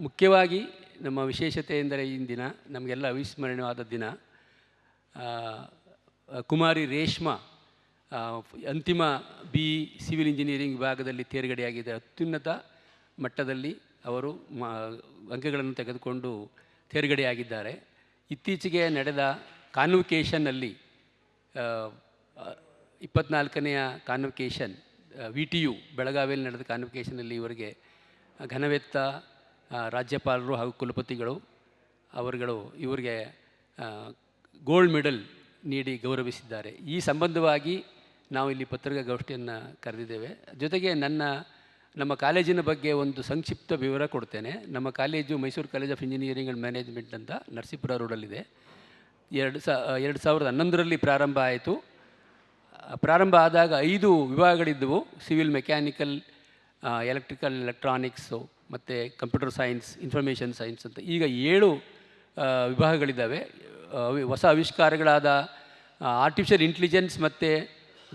ಮುಖ್ಯವಾಗಿ ನಮ್ಮ ವಿಶೇಷತೆ ಎಂದರೆ ಈ ದಿನ, ನಮಗೆಲ್ಲ ಅವಿಸ್ಮರಣೀಯವಾದ ದಿನ. ಕುಮಾರಿ ರೇಷ್ಮಾ ಅಂತಿಮ ಬಿ ಸಿವಿಲ್ ಇಂಜಿನಿಯರಿಂಗ್ ವಿಭಾಗದಲ್ಲಿ ತೇರ್ಗಡೆಯಾಗಿದೆ ಅತ್ಯುನ್ನತ ಮಟ್ಟದಲ್ಲಿ ಅವರು ಅಂಕಗಳನ್ನು ತೆಗೆದುಕೊಂಡು ತೇರ್ಗಡೆಯಾಗಿದ್ದಾರೆ. ಇತ್ತೀಚೆಗೆ ನಡೆದ ಕಾನ್ವಿಕೇಷನ್ನಲ್ಲಿ ಇಪ್ಪತ್ನಾಲ್ಕನೆಯ ಕಾನ್ವಿಕೇಷನ್ ವಿ ಟಿ ಯು, ಬೆಳಗಾವಿಯಲ್ಲಿ ನಡೆದ ಕಾನ್ವಿಕೇಷನಲ್ಲಿ ಇವರಿಗೆ ಘನವೆತ್ತ ರಾಜ್ಯಪಾಲರು ಹಾಗೂ ಕುಲಪತಿಗಳು, ಅವರುಗಳು ಇವರಿಗೆ ಗೋಲ್ಡ್ ಮೆಡಲ್ ನೀಡಿ ಗೌರವಿಸಿದ್ದಾರೆ. ಈ ಸಂಬಂಧವಾಗಿ ನಾವು ಇಲ್ಲಿ ಪತ್ರಿಕಾಗೋಷ್ಠಿಯನ್ನು ಕರೆದಿದ್ದೇವೆ. ಜೊತೆಗೆ ನನ್ನ, ನಮ್ಮ ಕಾಲೇಜಿನ ಬಗ್ಗೆ ಒಂದು ಸಂಕ್ಷಿಪ್ತ ವಿವರ ಕೊಡ್ತೇನೆ. ನಮ್ಮ college Mysuru college of engineering and management ಅಂತ ನರಸೀಪುರ ರೋಡಲ್ಲಿದೆ. ಎರಡು ಸ, ಎರಡು ಸಾವಿರದ ಹನ್ನೊಂದರಲ್ಲಿ ಪ್ರಾರಂಭ ಆಯಿತು. ಪ್ರಾರಂಭ ಆದಾಗ ಐದು ವಿಭಾಗಗಳಿದ್ದವು. ಸಿವಿಲ್ ಮೆಕ್ಯಾನಿಕಲ್ ಎಲೆಕ್ಟ್ರಿಕಲ್ ಎಲೆಕ್ಟ್ರಾನಿಕ್ಸು ಮತ್ತು ಕಂಪ್ಯೂಟರ್ ಸೈನ್ಸ್ ಇನ್ಫಾರ್ಮೇಷನ್ ಸೈನ್ಸ್ ಅಂತ. ಈಗ ಏಳು ವಿಭಾಗಗಳಿದ್ದಾವೆ. ಹೊಸ ಆವಿಷ್ಕಾರಗಳಾದ ಆರ್ಟಿಫಿಷಿಯಲ್ ಇಂಟೆಲಿಜೆನ್ಸ್ ಮತ್ತು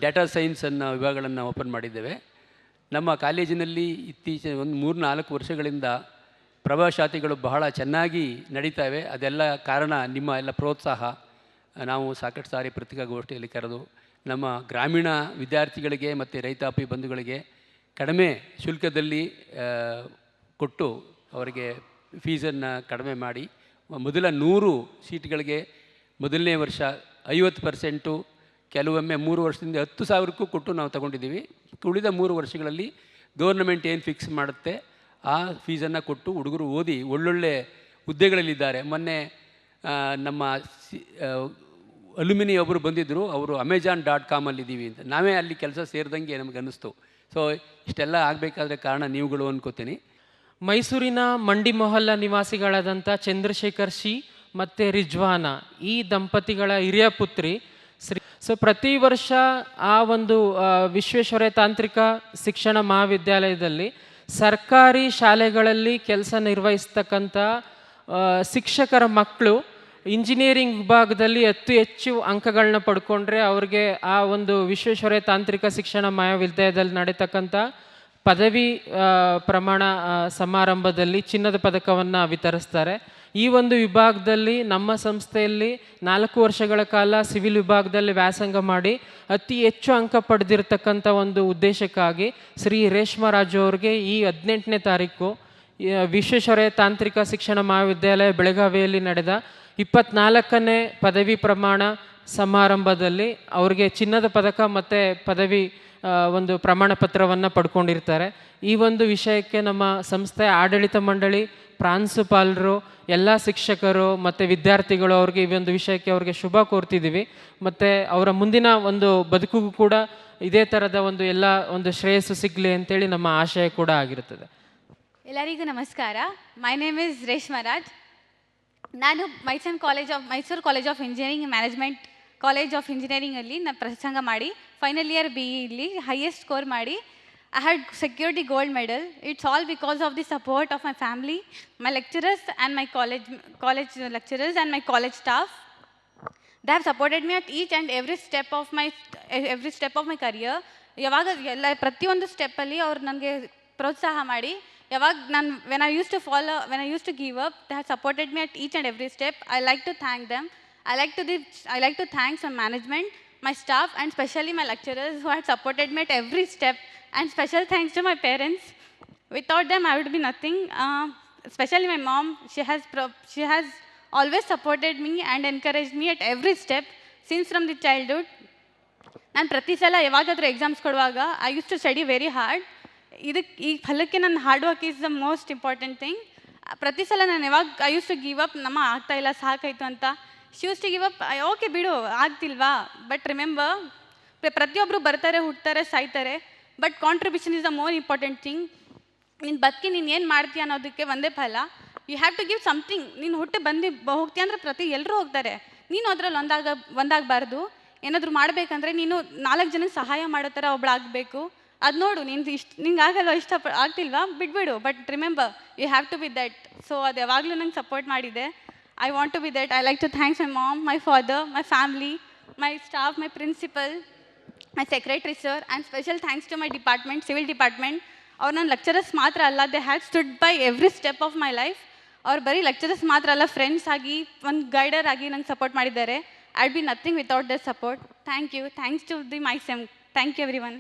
ಡೇಟಾ ಸೈನ್ಸ್ ಅನ್ನೋ ವಿಭಾಗಗಳನ್ನು ಓಪನ್ ಮಾಡಿದ್ದೇವೆ. ನಮ್ಮ ಕಾಲೇಜಿನಲ್ಲಿ ಇತ್ತೀಚಿನ ಒಂದು ಮೂರು ನಾಲ್ಕು ವರ್ಷಗಳಿಂದ ಪ್ರವಾಸಾತಿಗಳು ಬಹಳ ಚೆನ್ನಾಗಿ ನಡೀತಾವೆ ಅದೆಲ್ಲ ಕಾರಣ ನಿಮ್ಮ ಎಲ್ಲ ಪ್ರೋತ್ಸಾಹ. ನಾವು ಸಾಕಷ್ಟು ಸಾರಿ ಪತ್ರಿಕಾಗೋಷ್ಠಿಯಲ್ಲಿ ಕರೆದು ನಮ್ಮ ಗ್ರಾಮೀಣ ವಿದ್ಯಾರ್ಥಿಗಳಿಗೆ ಮತ್ತು ರೈತಾಪಿ ಬಂಧುಗಳಿಗೆ ಕಡಿಮೆ ಶುಲ್ಕದಲ್ಲಿ ಕೊಟ್ಟು ಅವರಿಗೆ ಫೀಸನ್ನು ಕಡಿಮೆ ಮಾಡಿ, ಮೊದಲ ನೂರು ಸೀಟ್ಗಳಿಗೆ ಮೊದಲನೇ ವರ್ಷ ಐವತ್ತು ಪರ್ಸೆಂಟು, ಕೆಲವೊಮ್ಮೆ ಮೂರು ವರ್ಷದಿಂದ ಹತ್ತು ಸಾವಿರಕ್ಕೂ ಕೊಟ್ಟು ನಾವು ತಗೊಂಡಿದ್ದೀವಿ. ಉಳಿದ ಮೂರು ವರ್ಷಗಳಲ್ಲಿ ಗೌರ್ನಮೆಂಟ್ ಏನು ಫಿಕ್ಸ್ ಮಾಡುತ್ತೆ, ಆ ಫೀಸನ್ನು ಕೊಟ್ಟು ಹುಡುಗರು ಓದಿ ಒಳ್ಳೊಳ್ಳೆ ಹುದ್ದೆಗಳಲ್ಲಿದ್ದಾರೆ. ಮೊನ್ನೆ ನಮ್ಮ ಸಿ ಅಲ್ಯುಮಿನಿ ಒಬ್ಬರು ಬಂದಿದ್ದರು, ಅವರು ಅಮೆಜಾನ್ ಡಾಟ್ ಕಾಮಲ್ಲಿದ್ದೀವಿ ಅಂತ. ನಾವೇ ಅಲ್ಲಿ ಕೆಲಸ ಸೇರಿದಂಗೆ ನಮಗೆ ಅನ್ನಿಸ್ತು. ಸೊ ಇಷ್ಟೆಲ್ಲ ಆಗಬೇಕಾದ್ರೆ ಕಾರಣ ನೀವುಗಳು ಅನ್ಕೋತೀನಿ. ಮೈಸೂರಿನ ಮಂಡಿ ಮೊಹಲ್ಲ ನಿವಾಸಿಗಳಾದಂಥ ಚಂದ್ರಶೇಖರ್ ಶಿ ಮತ್ತು ರಿಜ್ವಾನ, ಈ ದಂಪತಿಗಳ ಹಿರಿಯ ಪುತ್ರಿ ಶ್ರೀ, ಸೊ ಪ್ರತಿ ವರ್ಷ ಆ ಒಂದು ವಿಶ್ವೇಶ್ವರ ತಾಂತ್ರಿಕ ಶಿಕ್ಷಣ ಮಹಾವಿದ್ಯಾಲಯದಲ್ಲಿ ಸರ್ಕಾರಿ ಶಾಲೆಗಳಲ್ಲಿ ಕೆಲಸ ನಿರ್ವಹಿಸ್ತಕ್ಕಂಥ ಶಿಕ್ಷಕರ ಮಕ್ಕಳು ಇಂಜಿನಿಯರಿಂಗ್ ವಿಭಾಗದಲ್ಲಿ ಅತಿ ಹೆಚ್ಚು ಅಂಕಗಳನ್ನ ಪಡ್ಕೊಂಡ್ರೆ ಅವ್ರಿಗೆ ಆ ಒಂದು ವಿಶ್ವೇಶ್ವರಯ್ಯ ತಾಂತ್ರಿಕ ಶಿಕ್ಷಣ ಮಹಾವಿದ್ಯಾಲಯದಲ್ಲಿ ನಡೀತಕ್ಕಂಥ ಪದವಿ ಪ್ರಮಾಣ ಸಮಾರಂಭದಲ್ಲಿ ಚಿನ್ನದ ಪದಕವನ್ನು ವಿತರಿಸ್ತಾರೆ. ಈ ಒಂದು ವಿಭಾಗದಲ್ಲಿ ನಮ್ಮ ಸಂಸ್ಥೆಯಲ್ಲಿ ನಾಲ್ಕು ವರ್ಷಗಳ ಕಾಲ ಸಿವಿಲ್ ವಿಭಾಗದಲ್ಲಿ ವ್ಯಾಸಂಗ ಮಾಡಿ ಅತಿ ಹೆಚ್ಚು ಅಂಕ ಪಡೆದಿರತಕ್ಕಂಥ ಒಂದು ಉದ್ದೇಶಕ್ಕಾಗಿ ಶ್ರೀ ರೇಷ್ಮಾ ರಾಜು ಅವ್ರಿಗೆ ಈ ಹದಿನೆಂಟನೇ ತಾರೀಕು ವಿಶ್ವೇಶ್ವರಯ್ಯ ತಾಂತ್ರಿಕ ಶಿಕ್ಷಣ ಮಹಾವಿದ್ಯಾಲಯ ಬೆಳಗಾವಿಯಲ್ಲಿ ನಡೆದ ಇಪ್ಪತ್ನಾಲ್ಕನೇ ಪದವಿ ಪ್ರಮಾಣ ಸಮಾರಂಭದಲ್ಲಿ ಅವ್ರಿಗೆ ಚಿನ್ನದ ಪದಕ ಮತ್ತು ಪದವಿ ಒಂದು ಪ್ರಮಾಣ ಪತ್ರವನ್ನು ಪಡ್ಕೊಂಡಿರ್ತಾರೆ. ಈ ಒಂದು ವಿಷಯಕ್ಕೆ ನಮ್ಮ ಸಂಸ್ಥೆ ಆಡಳಿತ ಮಂಡಳಿ, ಪ್ರಾಂಶುಪಾಲರು, ಎಲ್ಲ ಶಿಕ್ಷಕರು ಮತ್ತು ವಿದ್ಯಾರ್ಥಿಗಳು ಅವ್ರಿಗೆ ಈ ಒಂದು ವಿಷಯಕ್ಕೆ ಅವ್ರಿಗೆ ಶುಭ ಕೋರ್ತಿದ್ದೀವಿ. ಮತ್ತು ಅವರ ಮುಂದಿನ ಒಂದು ಬದುಕಿಗೂ ಕೂಡ ಇದೇ ಥರದ ಒಂದು ಎಲ್ಲ ಒಂದು ಶ್ರೇಯಸ್ಸು ಸಿಗಲಿ ಅಂತೇಳಿ ನಮ್ಮ ಆಶಯ ಕೂಡ ಆಗಿರುತ್ತದೆ. ಎಲ್ಲರಿಗೂ ನಮಸ್ಕಾರ. My name is Reshma Raj. ನಾನು Mysuru college of Mysuru college of engineering management college of ಇಂಜಿನಿಯರಿಂಗಲ್ಲಿ ನಾನು ಪ್ರಸಂಗ ಮಾಡಿ ಫೈನಲ್ ಇಯರ್ ಬಿ ಇಲ್ಲಿ ಹೈಯೆಸ್ಟ್ ಸ್ಕೋರ್ ಮಾಡಿ I had security gold medal it's all because of the support of my family my lecturers and my college college lecturers and my college staff they have supported me at each and every step of my every step of my career ಯಾವಾಗ ಎಲ್ಲ, ಪ್ರತಿಯೊಂದು ಸ್ಟೆಪ್ಪಲ್ಲಿ ಅವ್ರು ನನಗೆ ಪ್ರೋತ್ಸಾಹ ಮಾಡಿ ಯಾವಾಗ ನಾನು when I use to follow when I use to give up they have supported me at each and every step I like to thank them I like to the I like to thanks my management my staff and specially my lecturers who had supported me at every step and special thanks to my parents without them i would be nothing. Uh, especially my mom she has pro- she has always supported me and encouraged me at every step since from the childhood. ನಾನು ಪ್ರತಿ ಸಲ ಯಾವಾಗಾದರೂ exams ಕೊಡುವಾಗ I use to study very hard ಇದಕ್ಕೆ ಈ ಫಲಕ್ಕೆ ನನ್ನ hard work is the most important thing ಪ್ರತಿ ಸಲ ನಾನು ಯಾವಾಗ I use to give up ನಮ್ಮ ಆಗ್ತಾ ಇಲ್ಲ, ಸಾಕಾಯಿತು ಅಂತ. She use to give up okay ಬಿಡು, ಆಗ್ತಿಲ್ವಾ? ಬಟ್ ರಿಮೆಂಬರ್ ಪ್ರತಿಯೊಬ್ಬರು ಬರ್ತಾರೆ ಹುಡ್ತಾರೆ ಸಾಯ್ತಾರೆ. But contribution is the more important thing ನಿನ್ನ ಬದುಕಿ, ನೀನು ಏನು ಮಾಡ್ತೀಯ ಅನ್ನೋದಕ್ಕೆ ಒಂದೇ ಫಲ. You have to give something ನೀನು ಹುಟ್ಟಿ ಬಂದು ಹೋಗ್ತೀಯ ಅಂದರೆ ಪ್ರತಿ ಎಲ್ಲರೂ ಹೋಗ್ತಾರೆ. ನೀನು ಅದರಲ್ಲಿ ಒಂದಾಗ, ಒಂದಾಗಬಾರ್ದು. ಏನಾದರೂ ಮಾಡಬೇಕಂದ್ರೆ ನೀನು ನಾಲ್ಕು ಜನಕ್ಕೆ ಸಹಾಯ ಮಾಡೋ ಥರ ಒಬ್ಳಾಗಬೇಕು. ಅದು ನೋಡು ನೀನು ಇಷ್ಟ, ನಿಂಗೆ ಆಗಲ್ಲ ಇಷ್ಟ ಆಗ್ತಿಲ್ವಾ? ಬಿಟ್ಬಿಡು but remember you have to be that so ಅದು ಯಾವಾಗಲೂ ನಂಗೆ ಸಪೋರ್ಟ್ ಮಾಡಿದೆ. I want to be that I like to thanks my mom my father my family my staff my principal my secretary sir and special thanks to my department civil department ಅವ್ರು ನನ್ನ lecturers ಮಾತ್ರ ಅಲ್ಲ they had stood by every step of my life ಅವ್ರು ಬರೀ lecturers ಮಾತ್ರ ಅಲ್ಲ friends ಆಗಿ, ಒಂದು ಗೈಡರ್ ಆಗಿ ನಂಗೆ ಸಪೋರ್ಟ್ ಮಾಡಿದ್ದಾರೆ. I be nothing without their support thank you thanks to the my same thank you everyone